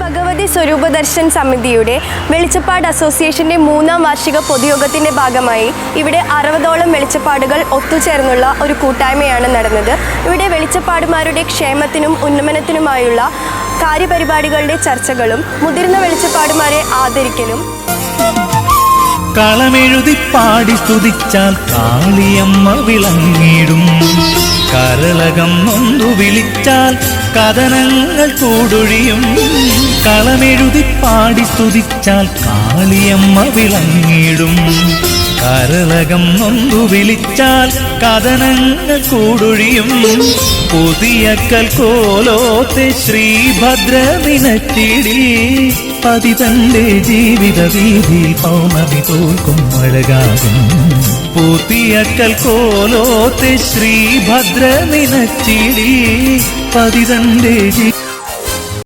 ഭഗവതി സ്വരൂപ ദർശൻ സമിതിയുടെ വെളിച്ചപ്പാട് അസോസിയേഷന്റെ മൂന്നാം വാർഷിക പൊതുയോഗത്തിന്റെ ഭാഗമായി ഇവിടെ അറുപതോളം വെളിച്ചപ്പാടുകൾ ഒത്തുചേർന്നുള്ള ഒരു കൂട്ടായ്മയാണ് നടന്നത്. ഇവിടെ വെളിച്ചപ്പാടുമാരുടെ ക്ഷേമത്തിനും ഉന്നമനത്തിനുമായുള്ള കാര്യപരിപാടികളുടെ ചർച്ചകളും മുതിർന്ന വെളിച്ചപ്പാടുമാരെ ആദരിക്കലും. കളമെഴുതി പാടി സ്തുതിച്ചാൽ കാളിയമ്മ വിളങ്ങിടും കരളകം നൊന്തു വിളിച്ചാൽ കഥനങ്ങൾ കൂടൊഴിയും. കളമെഴുതി പാടി സ്തുതിച്ചാൽ കാളിയമ്മ വിളങ്ങിടും കരളകം നൊന്തു വിളിച്ചാൽ കഥനങ്ങൾ കൂടൊഴിയും. പുതിയ കൽക്കോലോത്തെ ശ്രീഭദ്ര നിനച്ചിടി പതിതന്റെ ജീവിത വീതി പൗർണമി തോൽക്കും അഴകാകും പുതിയ കോലോത്തെ ശ്രീഭദ്ര പതിതന്റെ പതിതന്റെ